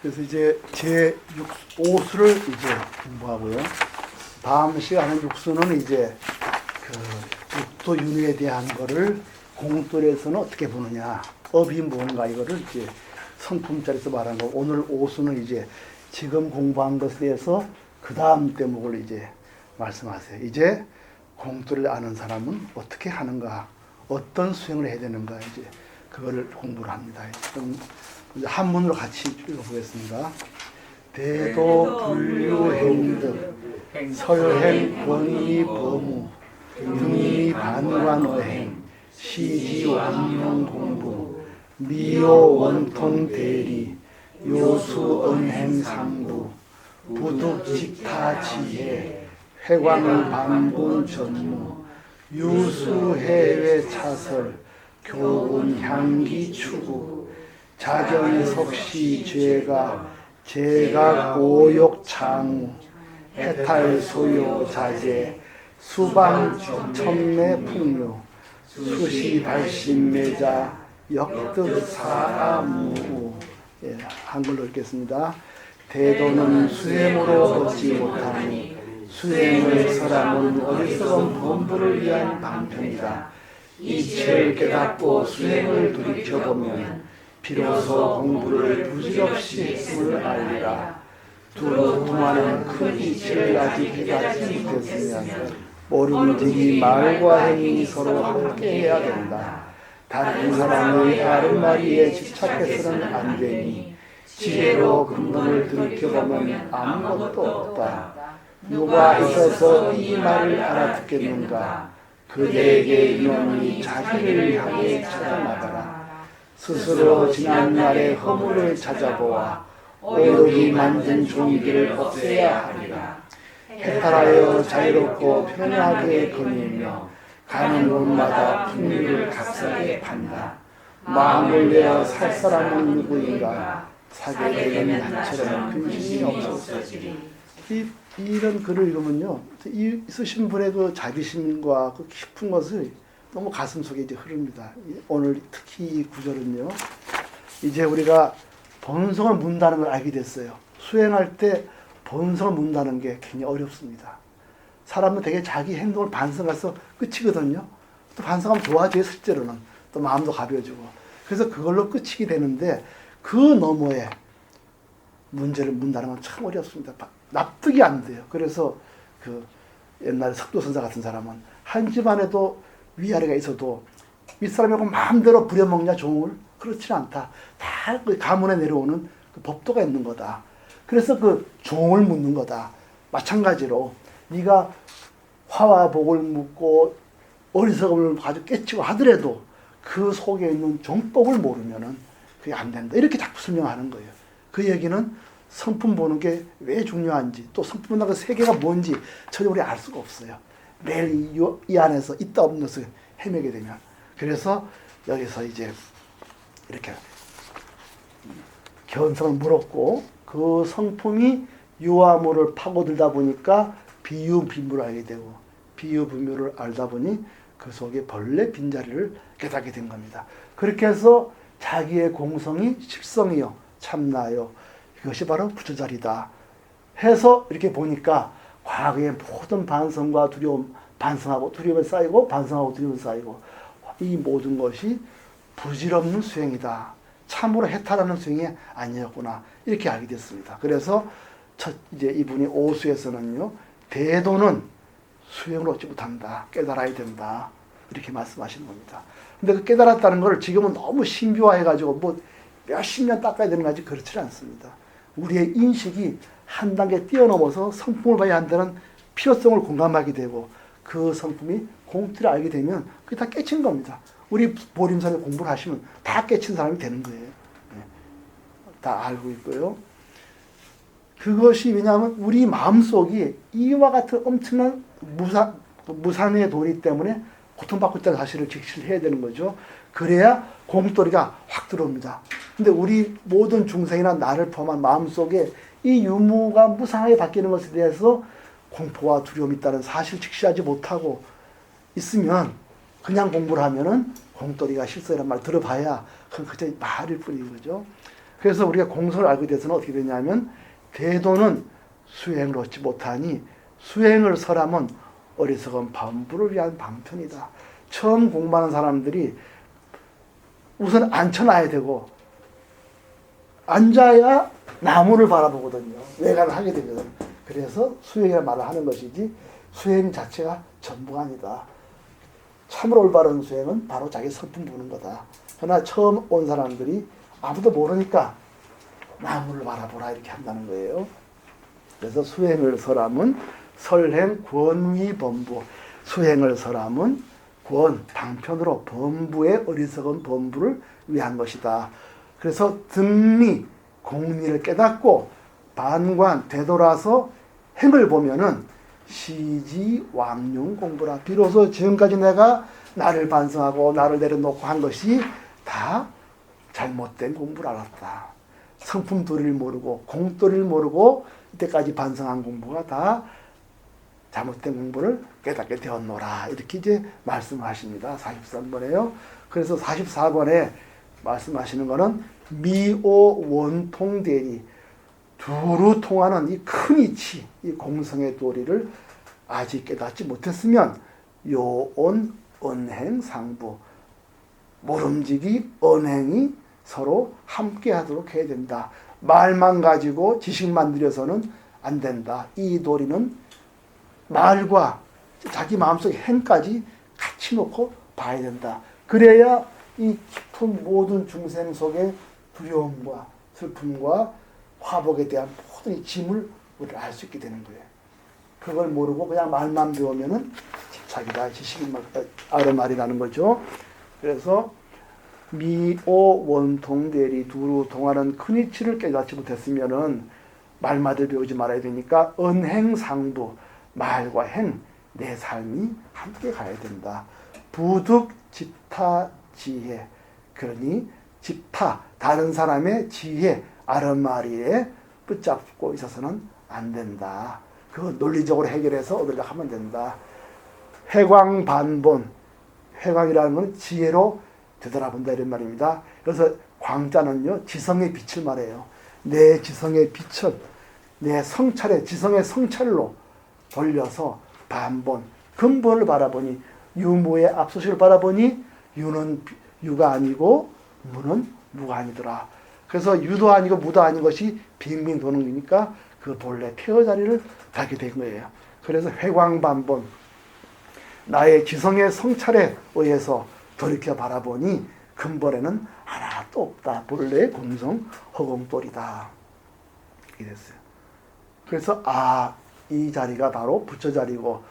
그래서 이제 제 5수를 이제 공부하고요. 다음 시간은 육수는 이제 그 육도 윤회에 대한 거를 공돌에서는 어떻게 보느냐, 업이 뭔가 이거를 이제 성품자리에서 말한 거. 오늘 오수는 이제 지금 공부한 것에 대해서 그 다음 대목을 이제 말씀하세요. 이제 공돌을 아는 사람은 어떻게 하는가, 어떤 수행을 해야 되는가 이제 그거를 공부를 합니다. 그럼 한문으로 같이 읽어보겠습니다. 대도 불유행득 설행 권위 범우 등이 반관어행 시지 완용 공부 미요 원통 대리 요수 은행 상부 부득 직타 지혜 회광을 반분 전무 유수 해외 차설 교훈 향기 추구 자경 석시 죄가 제가 고욕 창우 해탈 소요 자제 수방 천매 풍요 수시 발신 매자 역득 사무우 예, 한글로 읽겠습니다. 대도는 수행으로 얻지 못하니 수행을 설하는 어리석은 범부를 위한 방편이다. 이치를 깨닫고 수행을 돌이켜보면 비로소 공부를 부질없이 했음을 알리라. 두루 동안은 큰 이치를 아직 깨닫지 못했으면 모름지기 말과 행위 서로 함께해야 된다. 다른 사람의 다른 말이에 집착해서는 안 되니 지혜로 근본을 들켜보면 아무것도 없다. 누가 있어서 이 말을 알아듣겠는가? 그대에게 이놈이 자기를 향해 찾아나가라. 스스로 지난 날의 허물을 찾아보아 오욕이 만든 종기를 없애야 하리라. 해탈하여 자유롭고 편하게 거니며 가는 곳마다 풍류를 값싸게 판다. 마음을 내어 살 사람은 누구인가? 사게 되는 한처럼 근심이 없었으리. 이, 이런 글을 읽으면요, 이 쓰신 분의 그 자비심과 그 깊은 것을 너무 가슴 속에 이제 흐릅니다. 이- 오늘 특히 이 구절은요, 이제 우리가 본성을 문다는 걸 알게 됐어요. 수행할 때 본성을 문다는 게 굉장히 어렵습니다. 사람은 되게 자기 행동을 반성해서 끝이거든요. 또 반성하면 좋아져요, 실제로는. 또 마음도 가벼워지고. 그래서 그걸로 끝이게 되는데 그 너머에 문제를 문다는 건 참 어렵습니다. 바- 납득이 안 돼요. 그래서 그 옛날에 석도선사 같은 사람은 한 집안에도 위아래가 있어도 윗사람하고 마음대로 부려먹냐 종을 그렇지 않다. 다 그 가문에 내려오는 그 법도가 있는 거다. 그래서 그 종을 묻는 거다. 마찬가지로 네가 화와 복을 묻고 어리석음을 가지고 깨치고 하더라도 그 속에 있는 정법을 모르면은 그게 안 된다. 이렇게 자꾸 설명하는 거예요. 그 얘기는 성품 보는 게 왜 중요한지 또 성품 보는 그 세계가 뭔지 전혀 우리 알 수가 없어요. 매일 이, 요- 이 안에서 있다 없는 것을 헤매게 되면 그래서 여기서 이제 이렇게 견성을 물었고 그 성품이 유화물을 파고들다 보니까 비유 비무를 알게 되고 비유 비무를 알다 보니 그 속에 벌레 빈자리를 깨닫게 된 겁니다. 그렇게 해서 자기의 공성이 식성이요 참나요 이것이 바로 부처 자리다 해서 이렇게 보니까 과거의 모든 반성과 두려움 반성하고 두려움이 쌓이고 반성하고 두려움이 쌓이고 이 모든 것이 부질없는 수행이다. 참으로 해탈하는 수행이 아니었구나. 이렇게 알게 됐습니다. 그래서 첫 이제 이분이 오수에서는요. 대도는 수행을 얻지 못한다. 깨달아야 된다. 이렇게 말씀하시는 겁니다. 근데 그 깨달았다는 걸 지금은 너무 신비화해 가지고 뭐 몇십 년 닦아야 되는 거지 그렇지 않습니다. 우리의 인식이 한 단계 뛰어넘어서 성품을 봐야 한다는 필요성을 공감하게 되고 그 성품이 공틀을 알게 되면 그게 다 깨친 겁니다. 우리 보림산에 공부를 하시면 다 깨친 사람이 되는 거예요. 네. 다 알고 있고요. 그것이 왜냐하면 우리 마음속이 이와 같은 엄청난 무사, 무산의 도리 때문에 고통받고 있다는 사실을 직시를 해야 되는 거죠. 그래야 공돌이가 확 들어옵니다. 근데 우리 모든 중생이나 나를 포함한 마음속에 이 유무가 무상하게 바뀌는 것에 대해서 공포와 두려움이 있다는 사실 직시하지 못하고 있으면 그냥 공부를 하면은 공돌이가 실소이란 말 들어봐야 그건 그저 말일 뿐인 거죠. 그래서 우리가 공서를 알게 돼서는 어떻게 되냐면 대도는 수행을 얻지 못하니 수행을 설하면 어리석은 반부를 위한 방편이다. 처음 공부하는 사람들이 우선 앉혀놔야 되고 앉아야 나무를 바라보거든요. 외관을 하게 되거든. 그래서 수행이라는 말을 하는 것이지 수행 자체가 전부가 아니다. 참으로 올바른 수행은 바로 자기 성품 보는 거다. 그러나 처음 온 사람들이 아무도 모르니까 나무를 바라보라 이렇게 한다는 거예요. 그래서 수행을 설함은 설행 권위 범부 수행을 설함은 권 방편으로 범부의 어리석은 범부를 위한 것이다. 그래서 등리 공리를 깨닫고 반관 되돌아서 행을 보면은 시지 왕용 공부라 비로소 지금까지 내가 나를 반성하고 나를 내려놓고 한 것이 다 잘못된 공부를 알았다. 성품 도리를 모르고 공도리를 모르고 이때까지 반성한 공부가 다 잘못된 공부를 깨닫게 되었노라. 이렇게 이제 말씀하십니다. 43번에요. 그래서 44번에 말씀하시는 거는 미오 원통 대리 두루 통하는 이 큰 이치, 이 공성의 도리를 아직 깨닫지 못했으면 요온 언행 상부 모름지기 언행이 서로 함께 하도록 해야 된다. 말만 가지고 지식만 들여서는 안 된다. 이 도리는 말과 자기 마음속 행까지 같이 놓고 봐야 된다. 그래야 이 깊은 모든 중생 속의 두려움과 슬픔과 화복에 대한 모든 이 짐을 우리가 알 수 있게 되는 거예요. 그걸 모르고 그냥 말만 배우면은 자기가 지식이 막 아르말이라는 거죠. 그래서 미오 원통 대리 두루 동하는 큰 이치를 깨닫지 못했으면은 말마들 배우지 말아야 되니까 은행상부 말과 행 내 삶이 함께 가야 된다. 부득 집타 지혜 그러니 집타 다른 사람의 지혜 아르마리에 붙잡고 있어서는 안 된다. 그 논리적으로 해결해서 얻으려고 하면 된다. 회광 반본 회광이라는 건 지혜로 되돌아본다 이런 말입니다. 그래서 광자는요 지성의 빛을 말해요. 내 지성의 빛을 내 성찰의 지성의 성찰로 돌려서 반본 근본을 바라보니 유무의 앞서시를 바라보니 유는 유가 아니고 무는 무가 아니더라. 그래서 유도 아니고 무도 아닌 것이 빙빙 도는 거니까 그 본래 폐허 자리를 가게 된 거예요. 그래서 회광반본 나의 지성의 성찰에 의해서 돌이켜 바라보니 근본에는 하나도 없다. 본래의 공성 허공돌이다. 이렇게 됐어요. 그래서 아, 이 자리가 바로 부처 자리고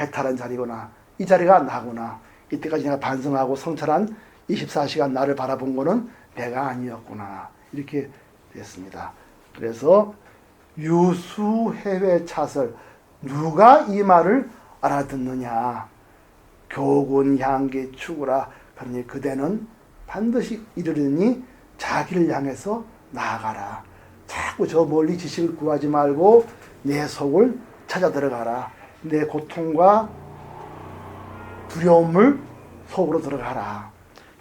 해탈한 자리구나. 이 자리가 나구나. 이때까지 내가 반성하고 성찰한 24시간 나를 바라본 거는 내가 아니었구나. 이렇게 됐습니다. 그래서 유수 해외 차설 누가 이 말을 알아듣느냐? 교군 향기 추구라. 그러니 그대는 반드시 이르르니 자기를 향해서 나아가라. 자꾸 저 멀리 지식을 구하지 말고 내 속을 찾아 들어가라. 내 고통과 두려움을 속으로 들어가라.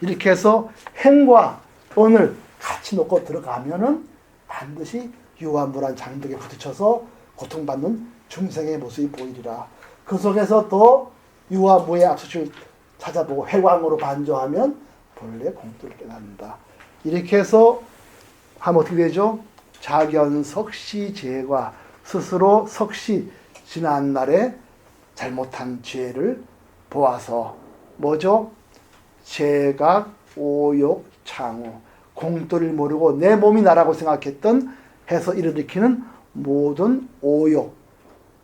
이렇게 해서 행과 언을 같이 놓고 들어가면은 반드시 유한불한 장벽에 부딪혀서 고통받는 중생의 모습이 보이리라. 그 속에서 또 유와 무의 앞서를 찾아보고 회광으로 반조하면 본래 공도를 깨닫는다. 이렇게 해서 하면 어떻게 되죠? 자견 석시 죄가 스스로 석시 지난 날에 잘못한 죄를 보아서 뭐죠? 죄각 오욕 창우 공도를 모르고 내 몸이 나라고 생각했던 해서 일으키는 모든 오욕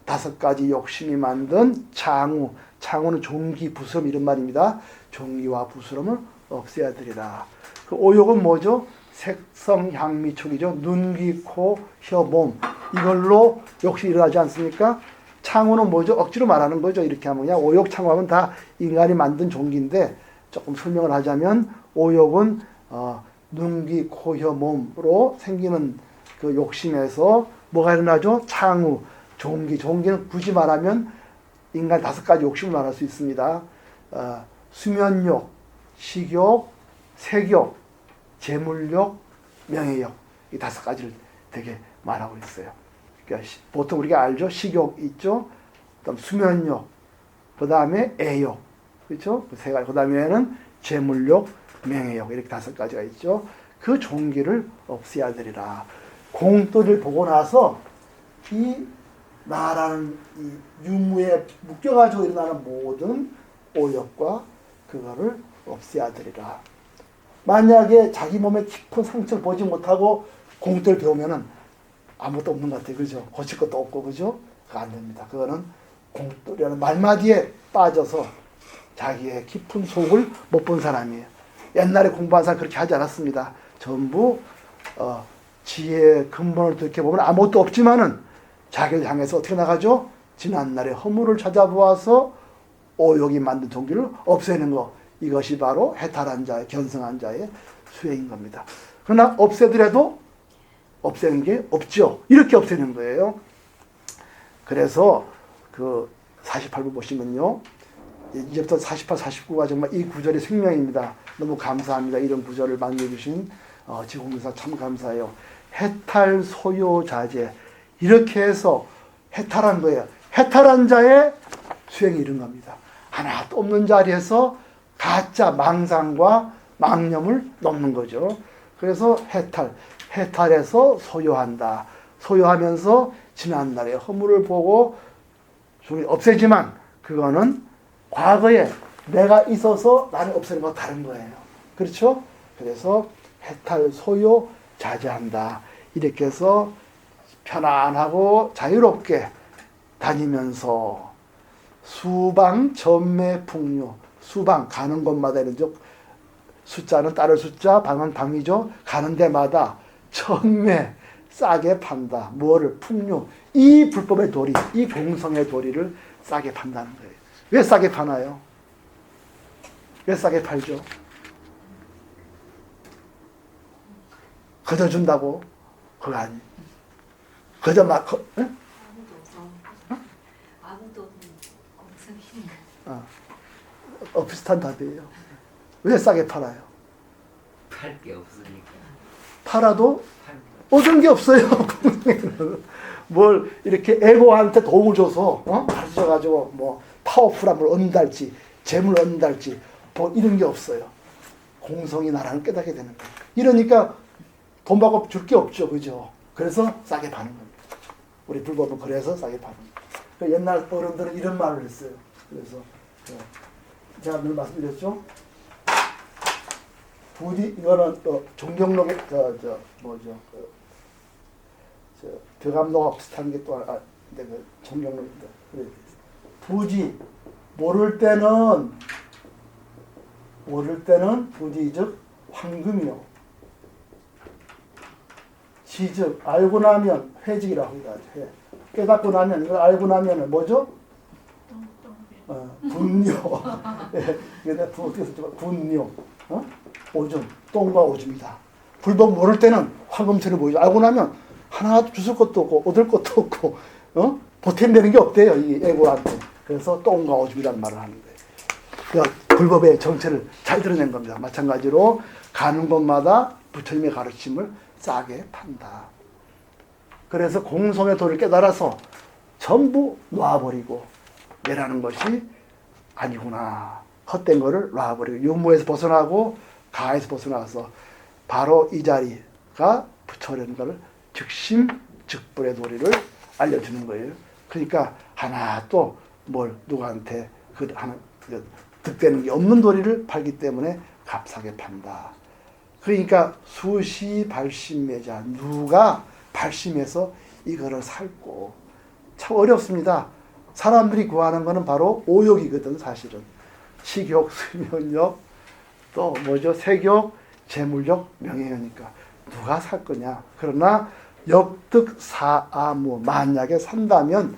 다섯 가지 욕심이 만든 창우 창우는 종기 부스럼 이런 말입니다. 종기와 부스럼을 없애야 되리라. 그 오욕은 뭐죠? 색성 향미 촉이죠. 눈, 귀, 코, 혀, 몸 이걸로 욕심이 일어나지 않습니까? 창우는 뭐죠? 억지로 말하는 거죠. 이렇게 하면 그냥 오욕 창우하면 다 인간이 만든 종기인데 조금 설명을 하자면 오욕은 어, 눈, 귀, 코, 혀, 몸으로 생기는 그 욕심에서 뭐가 일어나죠? 창우, 종기. 종기는 굳이 말하면 인간 다섯 가지 욕심을 말할 수 있습니다. 어, 수면욕, 식욕, 색욕, 재물욕, 명예욕 이 다섯 가지를 되게 말하고 있어요. 그러니까 시- 보통 우리가 알죠 식욕 있죠, 그다음 수면욕, 그 다음에 애욕, 그렇죠? 그세 가지. 그 다음에는 재물욕, 명예욕 이렇게 다섯 가지가 있죠. 그 종기를 없애야 되리라. 공도를 보고 나서 이 나라는 이 유무에 묶여가지고 일어나는 모든 오역과 그거를 없애야 되리라. 만약에 자기 몸에 깊은 상처를 보지 못하고 공도를 배우면은 아무것도 없는 것 같아요. 그죠? 고칠 것도 없고, 그죠? 그거 안 됩니다. 그거는 공도라는 말마디에 빠져서 자기의 깊은 속을 못 본 사람이에요. 옛날에 공부한 사람 그렇게 하지 않았습니다. 전부 어, 지혜의 근본을 이렇게 보면 아무것도 없지만은 자기를 향해서 어떻게 나가죠? 지난날의 허물을 찾아보아서 오욕이 만든 종기를 없애는 것 이것이 바로 해탈한 자의 견성한 자의 수행인 겁니다. 그러나 없애더라도 없애는 게 없죠. 이렇게 없애는 거예요. 그래서 그 48부 보시면요. 이제부터 48, 49가 정말 이 구절이 생명입니다. 너무 감사합니다. 이런 구절을 만들어주신 어, 지공사 참 감사해요. 해탈 소요자재 이렇게 해서 해탈한 거예요. 해탈한 자의 수행이 이런 겁니다. 하나도 없는 자리에서 가짜 망상과 망념을 넘는 거죠. 그래서 해탈, 해탈해서 소요한다. 소요하면서 지난날의 허물을 보고 좀 없애지만 그거는 과거에 내가 있어서 나를 없애는 거 다른 거예요. 그렇죠? 그래서 해탈 소요 자제한다. 이렇게 해서 편안하고 자유롭게 다니면서 수방 전매 풍류 수방 가는 곳마다 이런죠 숫자는 따를 숫자 방은 방이죠 가는 데마다 전매 싸게 판다 뭐를 풍류 이 불법의 도리 이 공성의 도리를 싸게 판다는 거예요 왜 싸게 파나요 왜 싸게 팔죠 거저 준다고 그거 아니 거저 막 거, 응? 아무도 없어. 아무도 없는. 어, 어, 비슷한 답이에요. 왜 싸게 팔아요? 팔 게 없으니까. 팔아도 팔 얻은 게 없어요. 뭘 이렇게 에고한테 도움을 줘서 어? 가르쳐가지고 뭐 파워풀함을 얻는달지 재물 얻는달지 뭐 이런 게 없어요. 공성이 나라는 깨닫게 되는 거예요. 이러니까 돈 받고 줄 게 없죠, 그죠? 그래서 싸게 파는 겁니다. 우리 불법은 그래서 싸게 파는 거예요. 그 옛날 어른들은 이런 말을 했어요. 그래서 어, 제가 늘 말씀드렸죠. 부디 이거는 또 종경록의 저저 뭐죠 그, 저 벽암록하고 비슷한 게또 아, 근데 그 종경록입니다. 그래. 부지 모를 때는 모를 때는 부지 즉 황금이요. 지즉 알고 나면 회직이라고 하죠. 회. 깨닫고 나면 이걸 알고 나면은 뭐죠? 어, 분뇨. 예, 근데 부- 어떻게? 분뇨. 어? 오줌. 똥과 오줌이다. 불법 모를 때는 화금처럼 보이죠. 알고 나면 하나 주술 것도 없고 얻을 것도 없고 어? 보탬되는 게 없대요. 이 애고한테. 그래서 똥과 오줌이라는 말을 하는 거예요. 그러니까 불법의 정체를 잘 드러낸 겁니다. 마찬가지로 가는 곳마다 부처님의 가르침을 싸게 판다. 그래서 공성의 도를 깨달아서 전부 놔버리고 내라는 것이 아니구나. 헛된 거를 놔버리고 유무에서 벗어나고 가에서 벗어나서 바로 이 자리가 부처라는 것을 즉심 즉불의 도리를 알려주는 거예요. 그러니까 하나 또 뭘 누구한테 그 하나 그 득되는 게 없는 도리를 팔기 때문에 값싸게 판다. 그러니까 수시 발심매자 누가 발심해서 이거를 살고 참 어렵습니다. 사람들이 구하는 거는 바로 오욕이거든 사실은 식욕, 수면욕, 또 뭐죠 색욕, 재물욕, 명예욕이니까 누가 살 거냐? 그러나 역득 사아무 만약에 산다면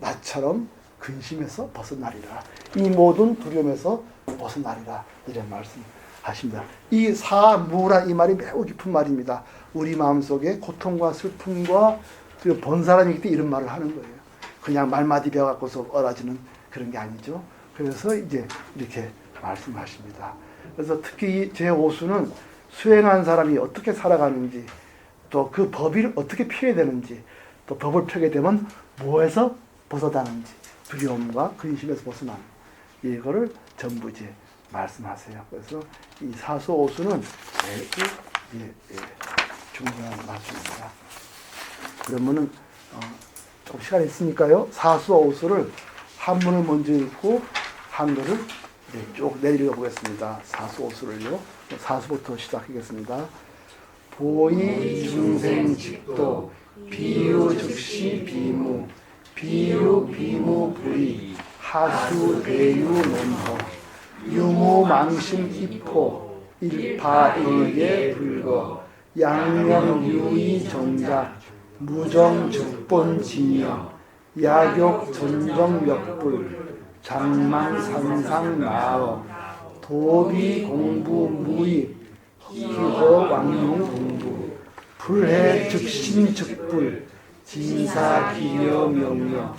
나처럼 근심에서 벗어나리라. 이 모든 두려움에서 벗어나리라. 이런 말씀 하십니다. 이 사무라 이 말이 매우 깊은 말입니다. 우리 마음속에 고통과 슬픔과 그본 사람이기 때문에 이런 말을 하는 거예요. 그냥 말마디 배워갖고서 얼어지는 그런 게 아니죠. 그래서 이제 이렇게 말씀하십니다. 그래서 특히 이 제5수는 수행한 사람이 어떻게 살아가는지 또 그 법을 어떻게 피해야 되는지 또 법을 펴게 되면 뭐에서 벗어나는지 두려움과 근심에서 벗어나는 이거를 전부 이제 말씀하세요. 그래서 이 사소오수는 매우 예, 예, 중요한 말씀입니다. 그러면은 어, 조금 시간 있으니까요. 사수오수를 한문을 먼저 읽고 한글을 이제 쭉 내려가 보겠습니다. 사수오수를요. 사수부터 시작하겠습니다. 보이 중생 직도 비유 즉시 비무 비유 비무 불이 하수 대유 논허 유무 망심 입호 일파 일계 불거 양명 유의 정작 무정 즉본 진영 야욕 전정 역불 장망 산상 나어 도비 공부 무입 기허 왕용 공부 불해 즉신 즉불 진사 기여 명령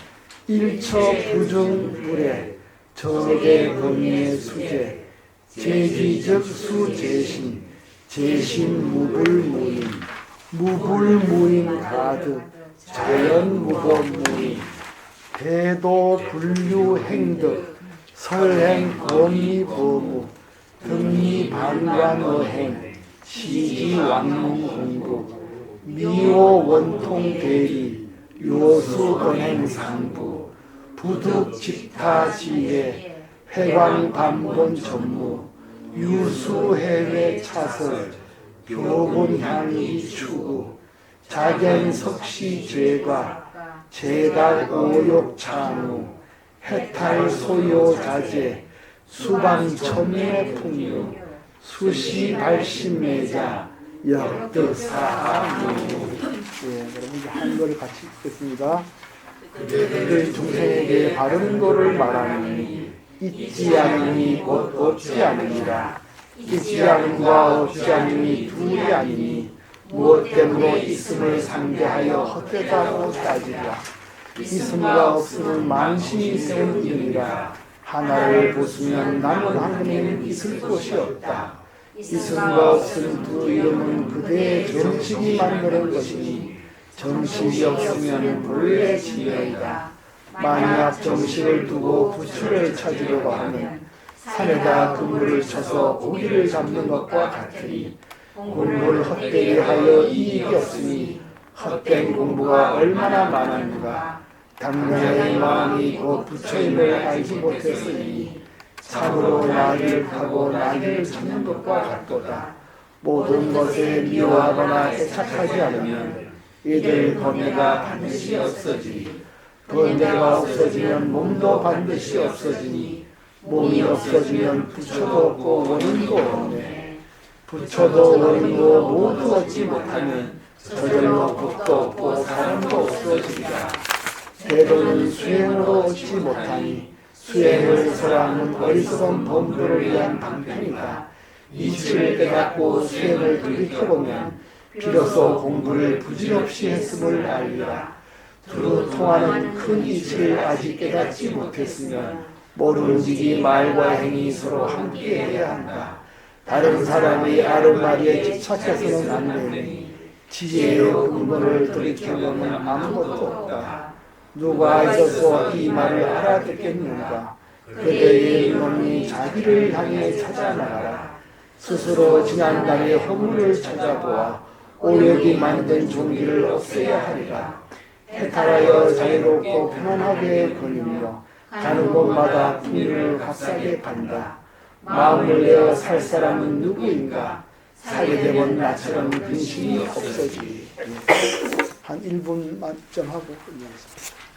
일처 부중 불해 적의 범의 수제 제기적 수제신 제신 무불 무인 무불 무인 가득 자연 무법 무인 대도 불류 행득 설행 범위 보무 등리 반관 어행 시지 왕문 공부 미호 원통 대리 요수 언행 상부 부득 집타 지혜 회광 반본 전무 유수 해외 차설 교본 향이 추구 자견 석시 죄가 제달 오욕 찬우 해탈 소요 자제 수방 천의 풍요 수시 발심매자 역득 사하무 예, 여러분 이제 한글을 같이 읽겠습니다. 그들 중생에게 바른 도를 말하니 잊지 않으니 곧 없지 않으니라 있지 않음과 없지 않음이 둘이 아니니 무엇 때문에 있음을 상대하여 헛되다고 따지라 있음과 없음은 만신이 생기니라 하나를 보수면 남은 하나님은 있을 것이 없다 있음과 없음 두 이름은 그대의 정식이 만드는 것이니 정식이 없으면 본래 지혜이다. 만약 정식을 두고 부처를 찾으려고 하면 산에다 그물을 쳐서 고기를 잡는 것과 같으니 공부를 헛되게 하여 이익이 없으니 헛된 공부가 얼마나 많았는가. 당장의 마음이 곧 부처임을 알지 못했으니 참으로 나귀를 타고 나귀를 찾는 것과 같도다. 모든 것에 미워하거나 애착하지 않으면 이들 번뇌가 반드시 없어지니 번뇌가 없어지면 몸도 반드시 없어지니 몸이 없어지면 부처도 없고 원인도 없네. 부처도 원인도 모두 얻지 못하면 저절로 법도 없고 사람도 없어지리라. 대도는 수행으로 얻지 못하니 수행을 설하는 어리석은 범도를 위한 방편이다 이치를 깨닫고 수행을 돌이켜보면 비로소 공부를 부질없이 했음을 알리라 두루 통하는 큰 이치를 아직 깨닫지 못했으면 모르는지기 말과 행이 서로 함께해야 한다. 다른 사람의 아른말에 집착해서는 안 되니 지혜의 근본을 돌이켜보면 아무것도 없다. 누가 있어서 이 말을 알아듣겠는가? 그대의 눈이 자기를 향해 찾아나가라. 스스로 지난 날의 허물을 찾아보아 오역이 만든 종기를 없애야 하리라. 해탈하여 자유롭고 편안하게 거니며 가는 곳마다 풍류를 값싸게 판다. 마음을 내어 살 사람은 누구인가? 살게 되면 나처럼 근심이 없어지리. 한 1분만 좀 하고 끝내겠습니다.